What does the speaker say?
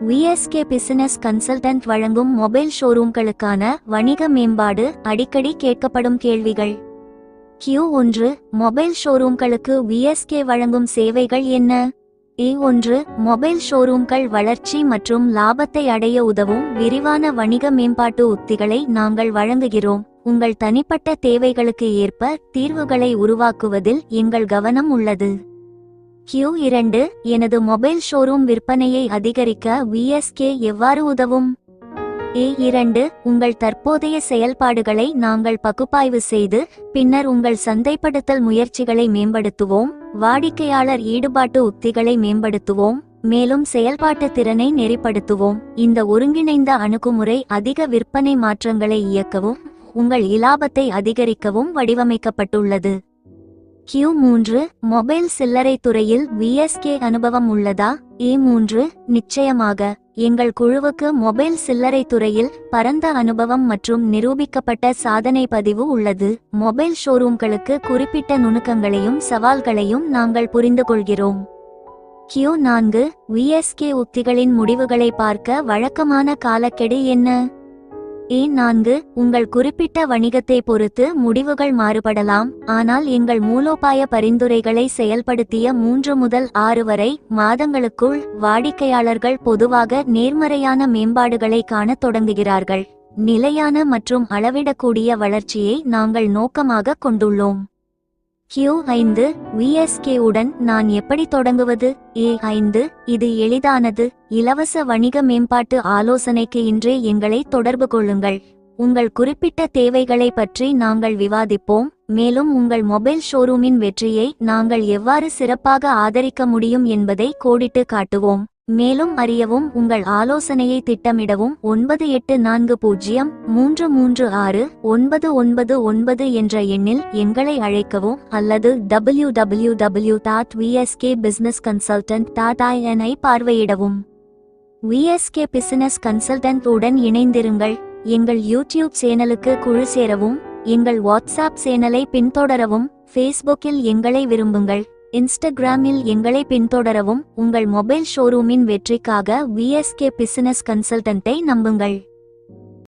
VSK business consultant வழங்கும் mobile ஷோரூம்களுக்கான வணிக மேம்பாடு அடிக்கடி கேட்கப்படும் கேள்விகள். கியூ ஒன்று மொபைல் ஷோரூம்களுக்கு விஎஸ்கே வழங்கும் சேவைகள் என்ன? ஏ ஒன்று மொபைல் ஷோரூம்கள் வளர்ச்சி மற்றும் லாபத்தை அடைய உதவும் விரிவான வணிக மேம்பாட்டு உத்திகளை நாங்கள் வழங்குகிறோம். உங்கள் தனிப்பட்ட தேவைகளுக்கு ஏற்ப தீர்வுகளை உருவாக்குவதில் எங்கள் கவனம் உள்ளது. கியூ இரண்டு எனது மொபைல் ஷோரூம் விற்பனையை அதிகரிக்க விஎஸ்கே எவ்வாறு உதவும்? ஏ இரண்டு உங்கள் தற்போதைய செயல்பாடுகளை நாங்கள் பகுப்பாய்வு செய்து பின்னர் உங்கள் சந்தைப்படுத்தல் முயற்சிகளை மேம்படுத்துவோம் வாடிக்கையாளர் ஈடுபாட்டு உத்திகளை மேம்படுத்துவோம் மேலும் செயல்பாட்டு திறனை நெறிப்படுத்துவோம். இந்த ஒருங்கிணைந்த அணுகுமுறை அதிக விற்பனை மாற்றங்களை இயக்கவும் உங்கள் இலாபத்தை அதிகரிக்கவும் வடிவமைக்கப்பட்டுள்ளது. கியூ மூன்று மொபைல் சில்லறை துறையில் விஎஸ்கே அனுபவம் உள்ளதா? ஏ மூன்று நிச்சயமாக. எங்கள் குழுவுக்கு மொபைல் சில்லறை துறையில் பரந்த அனுபவம் மற்றும் நிரூபிக்கப்பட்ட சாதனை பதிவு உள்ளது. மொபைல் ஷோரூம்களுக்கு குறிப்பிட்ட நுணுக்கங்களையும் சவால்களையும் நாங்கள் புரிந்து கொள்கிறோம். கியூ நான்கு விஎஸ்கே உத்திகளின் முடிவுகளை பார்க்க வழக்கமான காலக்கெடு என்ன? ஏ நான்கு உங்கள் குறிப்பிட்ட வணிகத்தை பொறுத்து முடிவுகள் மாறுபடலாம். ஆனால் எங்கள் மூலோபாய பரிந்துரைகளை செயல்படுத்திய மூன்று முதல் ஆறு வரை மாதங்களுக்குள் வாடிக்கையாளர்கள் பொதுவாக நேர்மறையான மேம்பாடுகளை காணத் தொடங்குகிறார்கள். நிலையான மற்றும் அளவிடக்கூடிய வளர்ச்சியை நாங்கள் நோக்கமாக கொண்டுள்ளோம். கியூ ஐந்து விஎஸ்கே உடன் நான் எப்படி தொடங்குவது? ஏ ஐந்து இது எளிதானது. இலவச வணிக மேம்பாட்டு ஆலோசனைக்கு இன்றே எங்களை தொடர்பு கொள்ளுங்கள். உங்கள் குறிப்பிட்ட தேவைகளை பற்றி நாங்கள் விவாதிப்போம். மேலும் உங்கள் மொபைல் ஷோரூமின் வெற்றியை நாங்கள் எவ்வாறு சிறப்பாக ஆதரிக்க முடியும் என்பதை கோடிட்டு காட்டுவோம். மேலும் அறியவும் உங்கள் ஆலோசனையை திட்டமிடவும் ஒன்பது எட்டு நான்கு பூஜ்ஜியம் மூன்று மூன்று ஆறு ஒன்பது ஒன்பது ஒன்பது என்ற எண்ணில் எங்களை அழைக்கவும் அல்லது W W W dot VSK business consultant dot INI பார்வையிடவும் விஎஸ்கே பிசினஸ் கன்சல்டன்ட் உடன் இணைந்திருங்கள். எங்கள் யூடியூப் சேனலுக்கு குழு சேரவும் எங்கள் வாட்ஸ்அப் சேனலை பின்தொடரவும் ஃபேஸ்புக்கில் எங்களை விரும்புங்கள். இன்ஸ்டாகிராமில் எங்களை பின்தொடரவும் உங்கள் மொபைல் ஷோரூமின் வெற்றிக்காக விஎஸ்கே பிசினஸ் கன்சல்டன்ட்டை நம்புங்கள்.